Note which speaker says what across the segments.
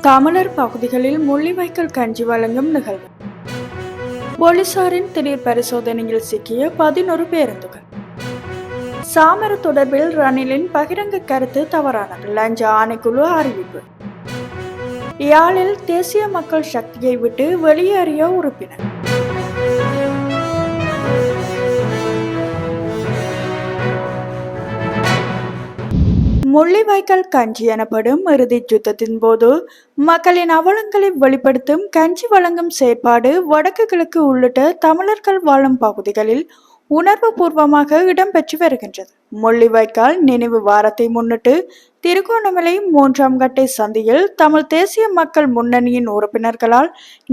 Speaker 1: தமிழர் பகுதிகளில் முள்ளிவாய்க்கல் கஞ்சி வழங்கும் நிகழ்வு. போலீசாரின் திடீர் பரிசோதனையில் சிக்கிய பதினொரு பேருந்துகள். சாமர தொடர்பில் ரணிலின் பகிரங்க கருத்து தவறானது. லஞ்ச ஆணைக்குழு அறிவிப்பு. யாழில் தேசிய மக்கள் சக்தியை விட்டு வெளியேறிய உறுப்பினர். முள்ளிவாய்க்கால் கஞ்சி எனப்படும் இறுதிச் யுத்தத்தின் போது மக்களின் அவலங்களை வெளிப்படுத்தும் கஞ்சி வழங்கும் செயற்பாடு வடக்கு கிழக்கு உள்ளிட்ட தமிழர்கள் வாழும் பகுதிகளில் உணர்வு பூர்வமாக இடம்பெற்று வருகின்றது. முள்ளிவாய்க்கால் நினைவு வாரத்தை முன்னிட்டு திருகோணமலை மூன்றாம் கட்டை சந்தியில் தமிழ் தேசிய மக்கள் முன்னணியின் உறுப்பினர்களால்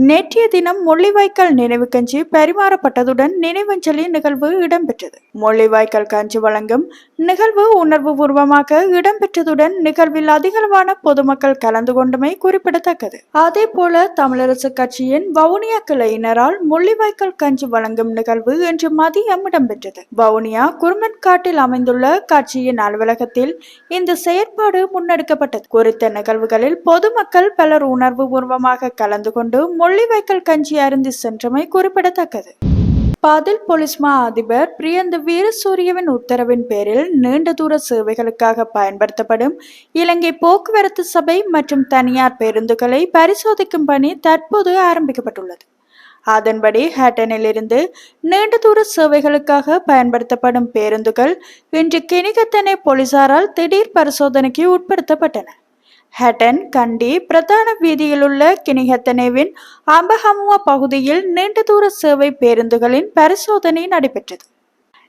Speaker 1: நேற்றைய தினம் முள்ளிவாய்க்கால் நினைவு கஞ்சி பரிமாறப்பட்டதுடன் நினைவஞ்சலி நிகழ்வு இடம்பெற்றது. முள்ளிவாய்க்கால் கஞ்சி வழங்கும் நிகழ்வு உணர்வு பூர்வமாக இடம்பெற்றதுடன் நிகழ்வில் அதிகளவான பொதுமக்கள் கலந்து கொண்டமை குறிப்பிடத்தக்கது. அதே போல தமிழரசு கட்சியின் வவுனியா கிளையினரால் முள்ளிவாய்க்கால் கஞ்சி வழங்கும் நிகழ்வு இன்று மதியம் இடம்பெற்றது. வவுனியா குருமன்காட்டில் அமைந்துள்ள கட்சியின் அலுவலகத்தில் இந்த ஏற்பாடு முன்னெடுக்கப்பட்டது. குறித்த நிகழ்வுகளில் பொதுமக்கள் பலர் உணர்வு பூர்வமாக கலந்து கொண்டு முள்ளிவைக்கல் கஞ்சி அருந்து சென்றமை குறிப்பிடத்தக்கது. பதில் போலீஸ் மா அதிபர் பிரியந்த வீரசூரியவின் உத்தரவின் பேரில் நீண்ட தூர சேவைகளுக்காக பயன்படுத்தப்படும் இலங்கை போக்குவரத்து சபை மற்றும் தனியார் பேருந்துகளை பரிசோதிக்கும் பணி தற்போது ஆரம்பிக்கப்பட்டுள்ளது. அதன்படி ஹேட்டனிலிருந்து நீண்ட தூர சேவைகளுக்காக பயன்படுத்தப்படும் பேருந்துகள் இன்று கிணிகத்தனை போலீசாரால் திடீர் பரிசோதனைக்கு உட்படுத்தப்பட்டன. ஹட்டன் கண்டி பிரதான வீதியிலுள்ள கிணிகத்தனேவின் அம்பஹமுவா பகுதியில் நீண்ட தூர சேவை பேருந்துகளின் பரிசோதனை நடைபெற்றது.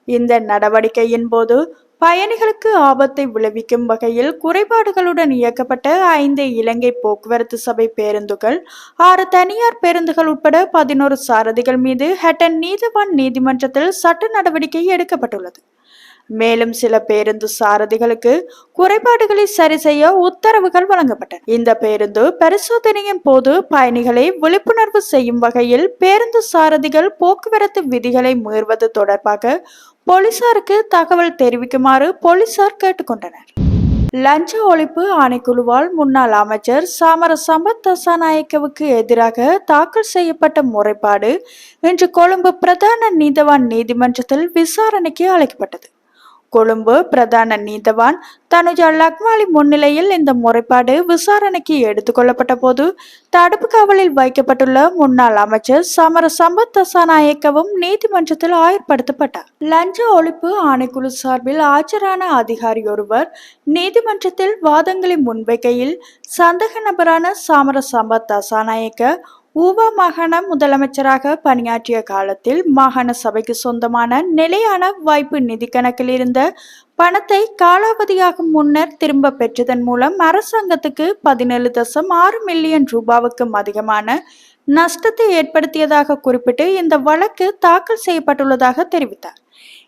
Speaker 1: இந்த நடவடிக்கையின் போது பயணிகளுக்கு ஆபத்தை விளைவிக்கும் வகையில் குறைபாடுகளுடன் இயக்கப்பட்ட ஐந்து இலங்கை போக்குவரத்து சபை பேருந்துகள் ஆறு தனியார் பேருந்துகள் உட்பட பதினோரு சாரதிகள் மீது ஹட்டன் நீதிவான் நீதிமன்றத்தில் சட்ட நடவடிக்கை எடுக்கப்பட்டுள்ளது. மேலும் சில பேருந்து சாரதிகளுக்கு குறைபாடுகளை சரி செய்ய உத்தரவுகள் வழங்கப்பட்டன. இந்த பேருந்து பரிசோதனையின் போது பயணிகளை விழிப்புணர்வு செய்யும் வகையில் பேருந்து சாரதிகள் போக்குவரத்து விதிகளை மீறுவது தொடர்பாக போலீசாருக்கு தகவல் தெரிவிக்குமாறு போலீசார் கேட்டுக்கொண்டனர். லஞ்ச ஒழிப்பு ஆணைக்குழுவால் முன்னாள் அமைச்சர் சாமர சம்பத் தசாநாயக்கவுக்கு எதிராக தாக்கல் செய்யப்பட்ட முறைப்பாடு இன்று கொழும்பு பிரதான நீதவான் நீதிமன்றத்தில் விசாரணைக்கு அழைக்கப்பட்டது. கொழும்பு பிரதான நீதவான் தனுஜா லக்மாலி முன்னிலையில் இந்த முறைப்பாடு விசாரணைக்கு எடுத்துக்கொள்ளப்பட்ட போது தடுப்பு காவலில் வைக்கப்பட்டுள்ள முன்னாள் அமைச்சர் சமர சம்பத் தசாநாயக்கவும் நீதிமன்றத்தில் ஆயர்படுத்தப்பட்டார். லஞ்ச ஒழிப்பு ஆணைக்குழு சார்பில் ஆஜரான அதிகாரி ஒருவர் நீதிமன்றத்தில் வாதங்களை முன்வைக்கையில் சந்தக நபரான சமர சம்பத் தசாநாயக்க ஊவா மாகாண முதலமைச்சராக பணியாற்றிய காலத்தில் மாகாண சபைக்கு சொந்தமான நிலையான வாய்ப்பு நிதி கணக்கில் இருந்த பணத்தை காலாவதியாகும் முன்னர் திரும்ப பெற்றதன் மூலம் அரசாங்கத்துக்கு பதினேழு தசம் ஆறு மில்லியன் ரூபாவுக்கும் அதிகமான நஷ்டத்தை ஏற்படுத்தியதாக குறிப்பிட்டு இந்த வழக்கு தாக்கல் செய்யப்பட்டுள்ளதாக தெரிவித்தார்.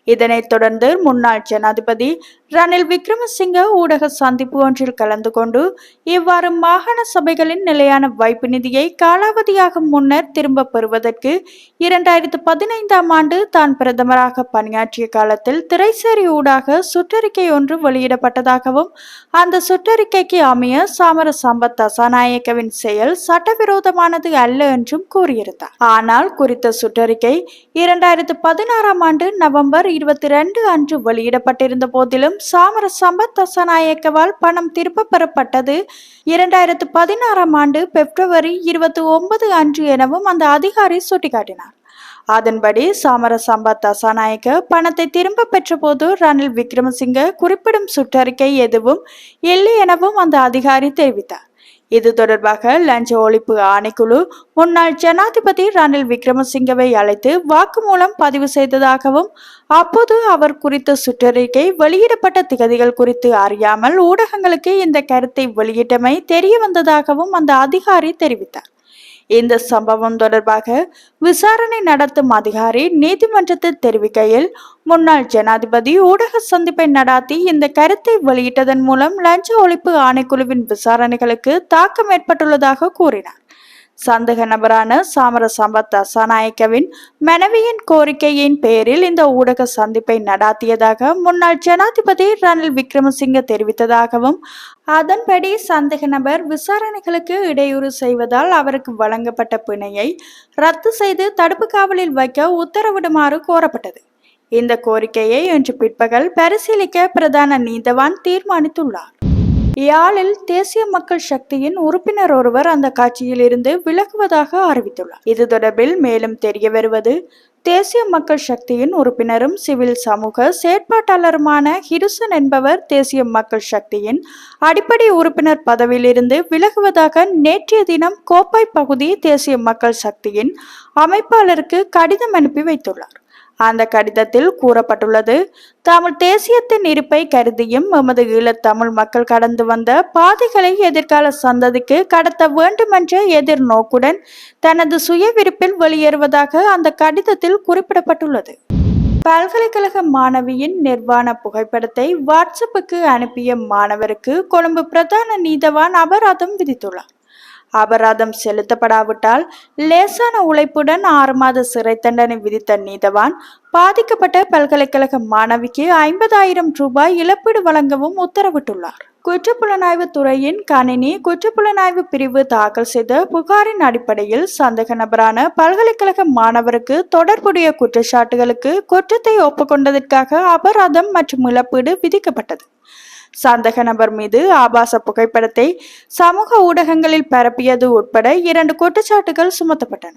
Speaker 1: இதனைத் தொடர்ந்து முன்னாள் ஜனாதிபதி ரணில் விக்ரமசிங்க ஊடக சந்திப்பு ஒன்றில் கலந்து கொண்டு இவ்வாறு மாகாண சபைகளின் நிலையான வைப்பு நிதியை காலாவதியாக முன்னர் திரும்ப பெறுவதற்கு இரண்டாயிரத்து பதினைந்தாம் ஆண்டு தான் பிரதமராக பணியாற்றிய காலத்தில் திரைசேரி ஊடாக சுற்றறிக்கை ஒன்று வெளியிடப்பட்டதாகவும் அந்த சுற்றறிக்கைக்கு அமைய சாமர சம்பத் தசாநாயக்கவின் செயல் சட்டவிரோதமானது அல்ல என்றும் கூறியிருந்தார். ஆனால் குறித்த சுற்றறிக்கை இரண்டாயிரத்து பதினாறாம் ஆண்டு நவம்பர் நவம்பர் இருபத்தி ரெண்டு அன்று வெளியிடப்பட்டிருந்த போதிலும் சாமர சம்பத் தசநாயக்கவால் பணம் திரும்ப பெறப்பட்டது. இரண்டாயிரத்து பதினாறாம் ஆண்டு பிப்ரவரி இருபத்தி ஒன்பது அன்று எனவும் அந்த அதிகாரி சுட்டிக்காட்டினார். அதன்படி சாமர சம்பத் தசாநாயக்க பணத்தை திரும்ப பெற்றபோது ரணில் விக்ரமசிங்க குறிப்பிடும் சுற்றறிக்கை எதுவும் இல்லை எனவும் அந்த அதிகாரி தெரிவித்தார். இது தொடர்பாக லஞ்ச ஒழிப்பு ஆணைக்குழு முன்னாள் ஜனாதிபதி ரணில் விக்ரமசிங்கவை அழைத்து வாக்குமூலம் பதிவு செய்ததாகவும் அப்போது அவர் குறித்த சுற்றறிக்கை வெளியிடப்பட்ட திகதிகள் குறித்து அறியாமல் ஊடகங்களுக்கு இந்த கருத்தை வெளியிட்டமை தெரிய வந்ததாகவும் அந்த அதிகாரி தெரிவித்தார். இந்த சம்பவம் தொடர்பாக விசாரணை நடத்தும் அதிகாரி நீதிமன்றத்தில் தெரிவிக்கையில் முன்னாள் ஜனாதிபதி ஊடக சந்திப்பை நடாத்தி இந்த கருத்தை வெளியிட்டதன் மூலம் லஞ்ச ஒழிப்பு ஆணைக்குழுவின் விசாரணைகளுக்கு தாக்கம் ஏற்பட்டுள்ளதாக கூறினார். சந்தேக நபரான சாமர சம்பத் தசாநாயக்கவின் மனைவியின் கோரிக்கையின் பேரில் இந்த ஊடக சந்திப்பை நடாத்தியதாக முன்னாள் ஜனாதிபதி ரணில் விக்ரமசிங்க தெரிவித்ததாகவும் அதன்படி சந்தேக நபர் விசாரணைகளுக்கு இடையூறு செய்வதால் அவருக்கு வழங்கப்பட்ட பிணையை ரத்து செய்து தடுப்பு காவலில் வைக்க உத்தரவிடுமாறு கோரப்பட்டது. இந்த கோரிக்கையை இன்று பிற்பகல் பரிசீலிக்க பிரதான நீதவான் தீர்மானித்துள்ளார். யாழில் தேசிய மக்கள் சக்தியின் உறுப்பினர் ஒருவர் அந்த காட்சியில் இருந்து விலகுவதாக அறிவித்துள்ளார். இது தொடர்பில் மேலும் தெரிய வருவது தேசிய மக்கள் சக்தியின் உறுப்பினரும் சிவில் சமூக செயற்பாட்டாளருமான ஹிருசன் என்பவர் தேசிய மக்கள் சக்தியின் அடிப்படை உறுப்பினர் பதவியிலிருந்து விலகுவதாக நேற்றைய தினம் கோப்பாய் பகுதி தேசிய மக்கள் சக்தியின் அமைப்பாளருக்கு கடிதம் அனுப்பி வைத்துள்ளார். அந்த கடிதத்தில் கூறப்பட்டுள்ளது. தமிழ் தேசியத்தின் இருப்பை கருதியும் எமது ஈழத் தமிழ் மக்கள் கடந்து வந்த பாதைகளை எதிர்கால சந்ததிக்கு கடத்த வேண்டுமென்ற எதிர்நோக்குடன் தனது சுய விருப்பில் வெளியேறுவதாக அந்த கடிதத்தில் குறிப்பிடப்பட்டுள்ளது. பல்கலைக்கழக மாணவியின் நிர்வாண புகைப்படத்தை வாட்ஸ்அப்புக்கு அனுப்பிய மாணவருக்கு கொழும்பு பிரதான நீதவான் அபராதம் விதித்துள்ளார். அபராதம் செலுத்தப்படாவிட்டால் லேசான உழைப்புடன் ஆறு மாத சிறை தண்டனை விதித்த நீதவான் பாதிக்கப்பட்ட பல்கலைக்கழக மாணவிக்கு ஐம்பதாயிரம் ரூபாய் இழப்பீடு வழங்கவும் உத்தரவிட்டுள்ளார். குற்றப்புலனாய்வு துறையின் கணினி குற்றப்புலனாய்வு பிரிவு தாக்கல் செய்த புகாரின் அடிப்படையில் சந்தேக நபரான பல்கலைக்கழக மாணவருக்கு தொடர்புடைய குற்றச்சாட்டுகளுக்கு குற்றத்தை ஒப்புக்கொண்டதற்காக அபராதம் மற்றும் இழப்பீடு விதிக்கப்பட்டது. சந்தக நபர் மீது ஆபாச புகைப்படத்தை சமூக ஊடகங்களில் பரப்பியது உட்பட இரண்டு குற்றச்சாட்டுகள் சுமத்தப்பட்டன.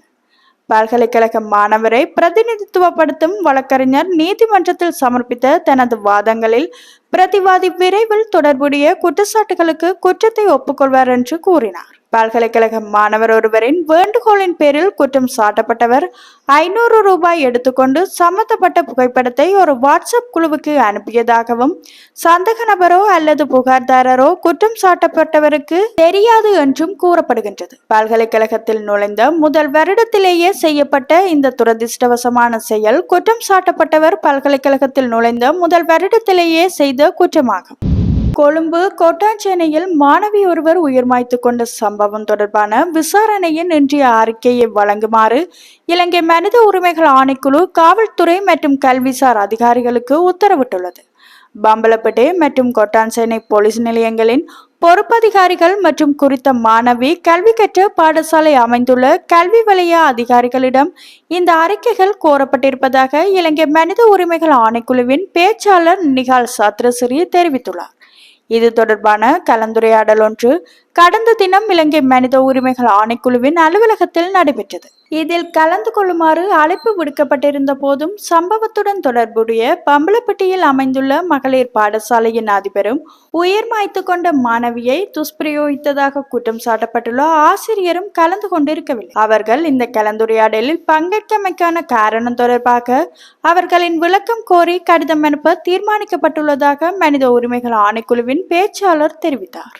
Speaker 1: பல்கலைக்கழக மாணவரை பிரதிநிதித்துவப்படுத்தும் வழக்கறிஞர் நீதிமன்றத்தில் சமர்ப்பித்த தனது வாதங்களில் பிரதிவாதி விரைவில் தொடர்புடைய குற்றச்சாட்டுகளுக்கு குற்றத்தை ஒப்புக்கொள்வார் என்று கூறினார். பல்கலைக்கழக மாணவர் ஒருவரின் வேண்டுகோளின் பேரில் குற்றம் சாட்டப்பட்டவர். ஐநூறு ரூபாய் எடுத்துக்கொண்டு சம்பந்தப்பட்ட புகைப்படத்தை ஒரு வாட்ஸ்அப் குழுவுக்கு அனுப்பியதாகவும் சந்தேக நபரோ அல்லது புகார்தாரரோ குற்றம் சாட்டப்பட்டவருக்கு தெரியாது என்றும் கூறப்படுகின்றது. பல்கலைக்கழகத்தில் நுழைந்த முதல் வருடத்திலேயே செய்யப்பட்ட இந்த துரதிர்ஷ்டவசமான செயல் குற்றம் சாட்டப்பட்டவர் பல்கலைக்கழகத்தில் நுழைந்த முதல் வருடத்திலேயே செய்த குற்றமாகும். கொழும்பு கோட்டாஞ்சேனையில் மாணவி ஒருவர் உயிர் மாய்த்து கொண்ட சம்பவம் தொடர்பான விசாரணையின் இன்றைய அறிக்கையை வழங்குமாறு இலங்கை மனித உரிமைகள் ஆணைக்குழு காவல்துறை மற்றும் கல்விசார் அதிகாரிகளுக்கு உத்தரவிட்டுள்ளது. பம்பலப்பேட்டை மற்றும் கொட்டான்சேனை போலீஸ் நிலையங்களின் பொறுப்பதிகாரிகள் மற்றும் குறித்த மாணவி கல்வி கற்ற பாடசாலை அமைந்துள்ள கல்வி வலய அதிகாரிகளிடம் இந்த அறிக்கைகள் கோரப்பட்டிருப்பதாக இலங்கை மனித உரிமைகள் ஆணைக்குழுவின் பேச்சாளர் நிகால் சாத்ரசிறி தெரிவித்துள்ளார். இது தொடர்பான கலந்துரையாடல் ஒன்று கடந்த தினம் இலங்கை மனித உரிமைகள் ஆணைக்குழுவின் அலுவலகத்தில் நடைபெற்றது. இதில் கலந்து கொள்ளுமாறு அழைப்பு விடுக்கப்பட்டிருந்த போதும் சம்பவத்துடன் தொடர்புடைய பம்பளப்பட்டியில் அமைந்துள்ள மகளிர் பாடசாலையின் அதிபரும் உயிர் மாய்த்து கொண்ட மாணவியை துஷ்பிரயோகித்ததாக குற்றம் சாட்டப்பட்டுள்ள ஆசிரியரும் கலந்து கொண்டிருக்கவில்லை. அவர்கள் இந்த கலந்துரையாடலில் பங்கேற்கமைக்கான காரணம் தொடர்பாக அவர்களின் விளக்கம் கோரி கடிதம் அனுப்ப தீர்மானிக்கப்பட்டுள்ளதாக மனித உரிமைகள் ஆணைக்குழுவின் பேச்சாளர் தெரிவித்தார்.